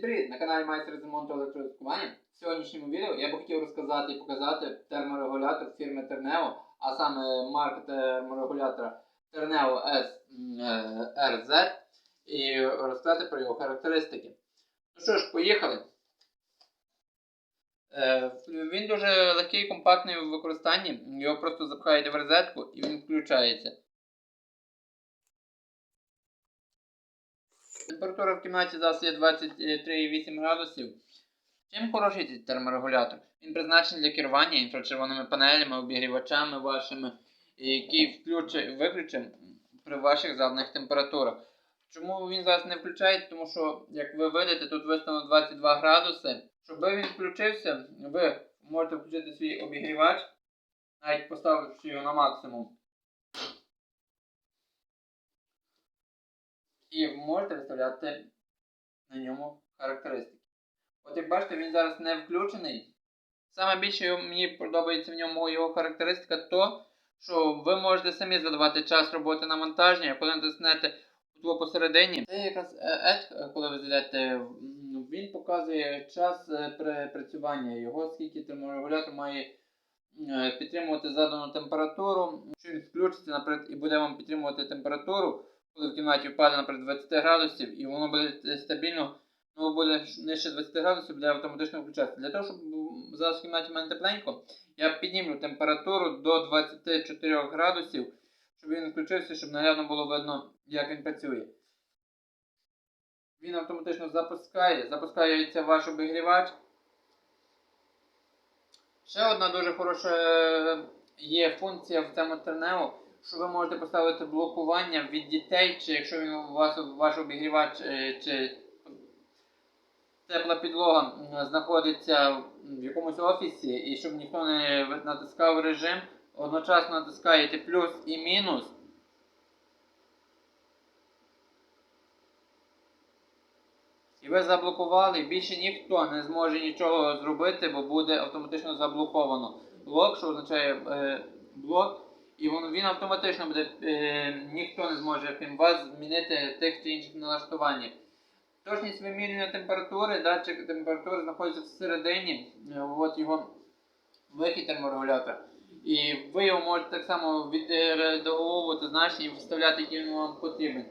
Привіт! На каналі Майстер з ремонту електролюбування. В сьогоднішньому відео я би хотів розказати і показати терморегулятор фірми Terneo, а саме марка терморегулятора Terneo SRZ і розказати про його характеристики. Ну що ж, поїхали. Е, Він дуже легкий компактний в використанні. Його просто запхаєте в розетку і він включається. Температура в кімнаті зараз є 23,8 градусів. Чим хороший цей терморегулятор? Він призначений для керування інфрачервоними панелями, обігрівачами вашими, які включить, при ваших заданих температурах. Чому він зараз не включається? Тому що, як ви видите, тут виставлено 22 градуси. Щоб він включився, ви можете включити свій обігрівач, навіть поставивши його на максимум. І можете виставляти на ньому характеристики. От як бачите, він зараз не включений. Саме більше мені подобається в ньому його характеристика то, що ви можете самі задавати час роботи навантаження, коли натиснете тут посередині. Це якраз Edge, коли ви зайдете, він показує час е, працювання його, скільки терморегулятор має е, підтримувати задану температуру. Якщо він включиться, наприклад, і буде вам підтримувати температуру, коли в кімнаті впаде, наприклад, 20 градусів, і воно буде стабільно, ну буде нижче 20 градусів, буде автоматично включатися. Для того, щоб зараз в кімнаті в мене тепленько, я піднімлю температуру до 24 градусів, щоб він включився, щоб наглядно було видно, як він працює. Він автоматично запускає, запускається ваш обігрівач. Ще одна дуже хороша е, є функція в цьому тернео, що ви можете поставити блокування від дітей, чи якщо він у вас ваш обігрівач е, чи тепла підлога знаходиться в якомусь офісі, і щоб ніхто не натискав режим, одночасно натискаєте плюс і мінус. І ви заблокували, більше ніхто не зможе нічого зробити, бо буде автоматично заблоковано. Блок, що означає е, блок, і він автоматично буде, е, ніхто не зможе крім вас змінити тих чи інших налаштувань. Точність вимірювання температури, датчик температури знаходиться всередині, е, от його вихід терморегулятора. І ви його можете так само відреагувати значення і вставляти, який він вам потрібен.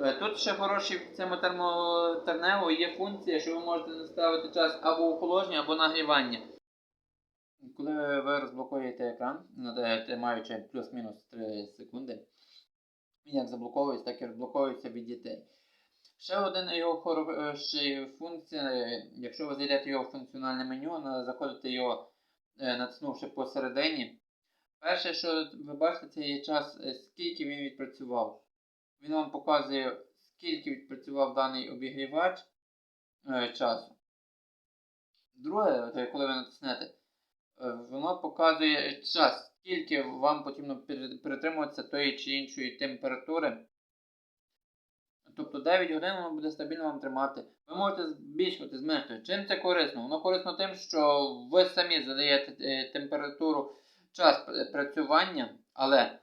Е, Тут ще хороший в цьому термотернео є функція, що ви можете наставити час або охолодження, або нагрівання. Коли ви розблокуєте екран, тримаючи плюс-мінус 3 секунди, він як заблоковується, так і розблоковується від дітей. Ще один його хороший функція, якщо ви зайдете його в функціональне меню, заходите його, е, натиснувши посередині. Перше, що ви бачите, це є час, е, скільки він відпрацював. Він вам показує, скільки відпрацював даний обігрівач е, часу. Друге, коли ви натиснете, воно показує час, скільки вам потрібно перетримуватися тої чи іншої температури. Тобто 9 годин воно буде стабільно вам тримати. Ви можете збільшувати, зменшувати. Чим це корисно? Воно корисно тим, що ви самі задаєте е, температуру, час працювання, але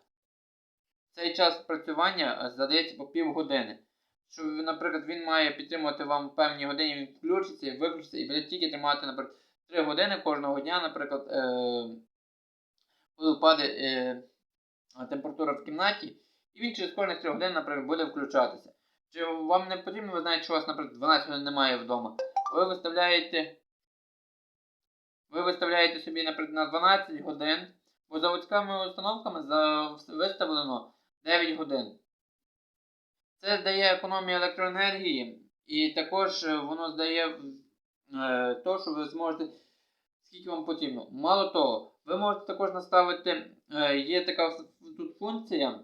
цей час працювання е, задається по півгодини. Що, наприклад, він має підтримувати вам певні години, він включиться і виключиться, і буде тільки тримати, наприклад, 3 години кожного дня, наприклад, коли впаде е, температура в кімнаті, і він через кожних 3 години, наприклад, буде включатися. Чи вам не потрібно, ви знаєте, що у вас, наприклад, 12 годин немає вдома. Ви виставляєте. Ви виставляєте собі, наприклад, на 12 годин, бо заводськими установками виставлено 9 годин. Це дає економію електроенергії, і також е, воно здає то, що ви зможете, скільки вам потрібно. Мало того, ви можете також наставити, е, є така тут функція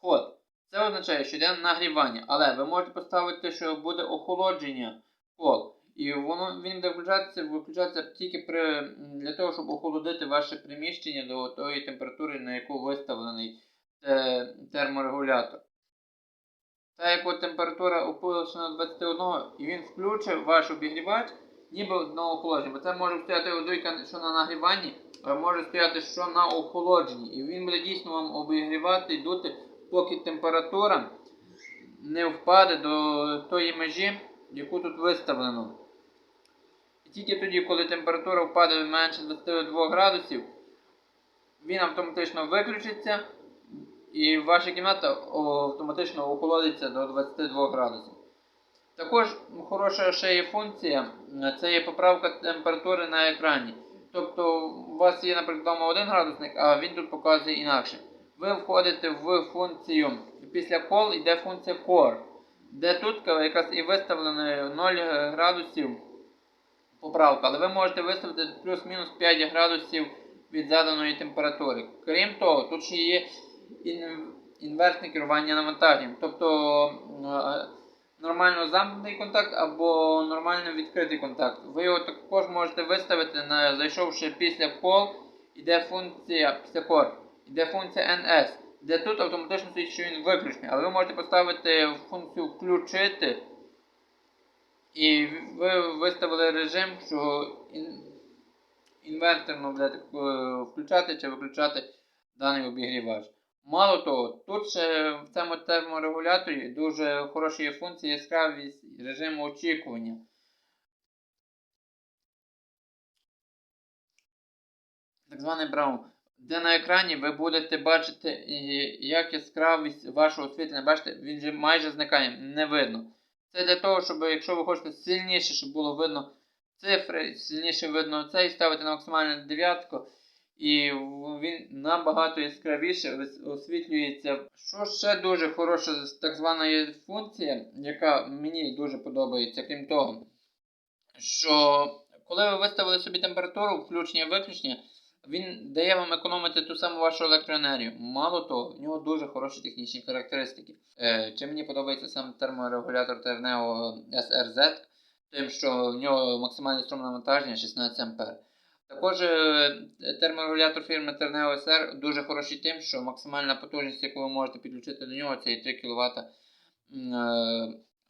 ход. Це означає, що йде нагрівання, але ви можете поставити, що буде охолодження кол. І воно він буде включатися, виключатися тільки при, для того, щоб охолодити ваше приміщення до тої температури, на яку виставлений е, терморегулятор. Та як температура опущена до 21, і він включив ваш обігрівач, ніби одного охолодження. Бо це може стояти одуйка, що на нагріванні, а може стояти, що на охолодженні. І він буде дійсно вам обігрівати і дути, поки температура не впаде до тої межі, яку тут виставлено. І тільки тоді, коли температура впаде менше 22 градусів, він автоматично виключиться і ваша кімната автоматично охолодиться до 22 градусів. Також хороша ще є функція, це є поправка температури на екрані. Тобто у вас є, наприклад, вдома 1 градусник, а він тут показує інакше. Ви входите в функцію після call йде функція core, де тут якраз і виставлено 0 градусів поправка, але ви можете виставити плюс-мінус 5 градусів від заданої температури. Крім того, тут ще є інверсне керування навантаженням. Тобто е, нормально замкнутий контакт або нормально відкритий контакт. Ви його також можете виставити, на, зайшовши після call, іде функція після core, іде функція NS, де тут автоматично стоїть, що він виключений. Але ви можете поставити функцію включити. І ви виставили режим, що ін- інверторно е, включати чи виключати даний обігрівач. Мало того, тут ще в цьому терморегуляторі дуже хороша є функція яскравість режиму очікування. Так званий браун. Де на екрані ви будете бачити, як яскравість вашого освітлення. Бачите, він же майже зникає, не видно. Це для того, щоб якщо ви хочете сильніше, щоб було видно цифри, сильніше видно цей, ставити на максимальну дев'ятку. І він набагато яскравіше освітлюється. Що ще дуже хороша так звана є функція, яка мені дуже подобається, крім того, що коли ви виставили собі температуру, включення виключення, він дає вам економити ту саму вашу електроенергію. Мало того, в нього дуже хороші технічні характеристики. Е, чим мені подобається сам терморегулятор Terneo SRZ, тим, що в нього максимальне струмне навантаження 16 А. Також е, терморегулятор фірми Terneo SR дуже хороший тим, що максимальна потужність, яку ви можете підключити до нього, це і 3 кВт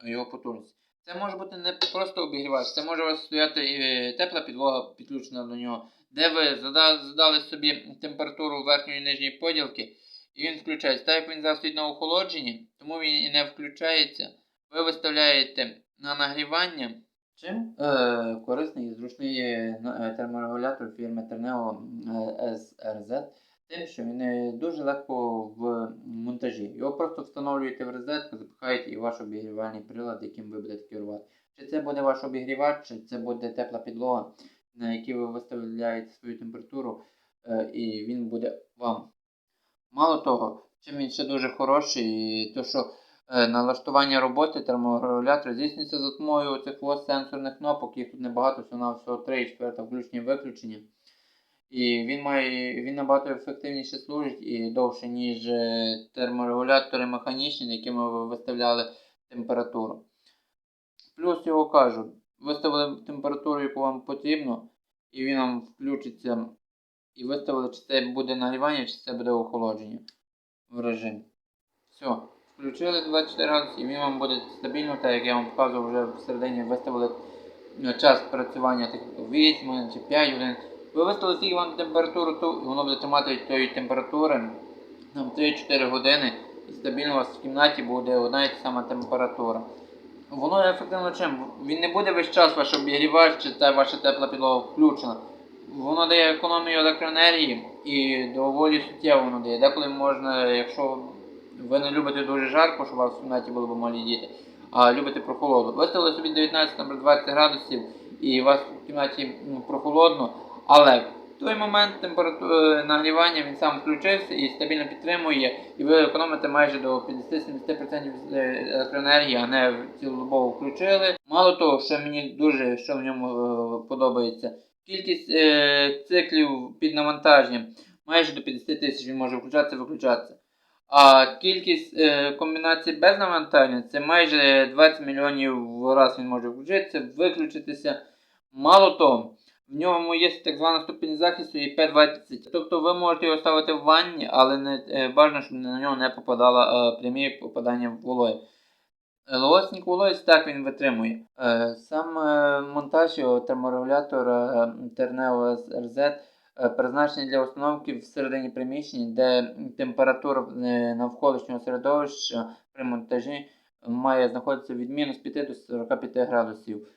його потужність. Це може бути не просто обігрівач, це може у вас стояти і е, тепла підлога підключена до нього, де ви задали собі температуру верхньої і нижньої поділки, і він включається. Так як він зараз стоїть на охолодженні, тому він і не включається. Ви виставляєте на нагрівання. Чим е, корисний і зручний е, е, терморегулятор фірми Terneo е, SRZ, тим, що він е, дуже легко в монтажі. Його просто встановлюєте в розетку, запихаєте і ваш обігрівальний прилад, яким ви будете керувати. Чи це буде ваш обігрівач, чи це буде тепла підлога, на якій ви виставляєте свою температуру, е, і він буде вам. Мало того, чим він ще дуже хороший, то що е, налаштування роботи терморегулятора здійснюється за допомогою цих ось сенсорних кнопок, їх тут небагато, всього на всього 3 і 4 включення виключення. І він має він набагато ефективніше служить і довше, ніж е, терморегулятори механічні, якими ви виставляли температуру. Плюс його кажу, виставили температуру, яку вам потрібно, і він вам включиться. І виставили, чи це буде нагрівання, чи це буде охолодження в режим. Все. Включили 24 градуси і він вам буде стабільно, так як я вам показував вже всередині виставили е, час працювання тих 8 годин чи 5 годин. Ви виставили скільки вам температуру, то воно буде тримати тої температури нам 3-4 години і стабільно у вас в кімнаті буде одна і та сама температура. Воно ефективно чим? Він не буде весь час ваш обігрівач чи та ваша тепла підлога включена. Воно дає економію електроенергії і доволі суттєво воно дає. Деколи можна, якщо ви не любите дуже жарко, щоб у вас в кімнаті були б малі діти, а любите прохолоду. Виставили собі 19-20 градусів і у вас в кімнаті ну, прохолодно, але в той момент температура нагрівання він сам включився і стабільно підтримує, і ви економите майже до 50-70% електроенергії, а не цілодобово включили. Мало того, що мені дуже що в ньому е, подобається. Кількість е, циклів під навантаженням майже до 50 тисяч він може включатися виключатися. А кількість е, комбінацій без навантаження це майже 20 мільйонів раз він може включитися, виключитися. Мало того, в ньому є так звана ступінь захисту IP20. Тобто ви можете його ставити в ванні, але не е, бажано, щоб на нього не попадало е, прямі попадання вологи. Лосник вологість так він витримує. Е, Сам е, монтаж його терморегулятора е, Terneo RZ е, призначений для установки всередині приміщення, де температура е, навколишнього середовища при монтажі має знаходитися від мінус 5 до 45 градусів.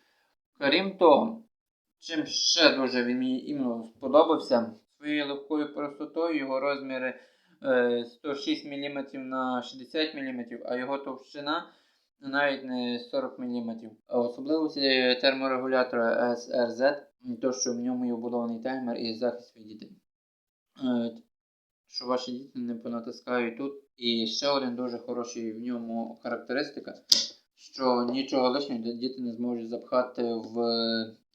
Крім того, чим ще дуже він мені сподобався, своєю легкою простотою його розміри е, 106 мм на 60 мм, а його товщина навіть не 40 мм. Особливості терморегулятора SRZ, то що в ньому є вбудований таймер і захист від дітей. Е, Що ваші діти не понатискають тут. І ще один дуже хороший в ньому характеристика, що нічого лишнього діти не зможуть запхати в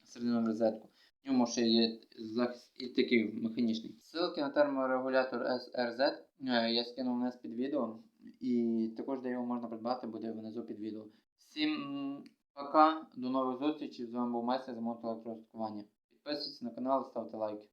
середину розетку. В ньому ще є захист і такий механічний. Ссылки на терморегулятор SRZ е, я скинув вниз під відео. І також, де його можна придбати, буде внизу під відео. Всім пока, до нових зустрічей. З вами був майстер з ремонту електроустаткування. Підписуйтесь на канал, ставте лайки.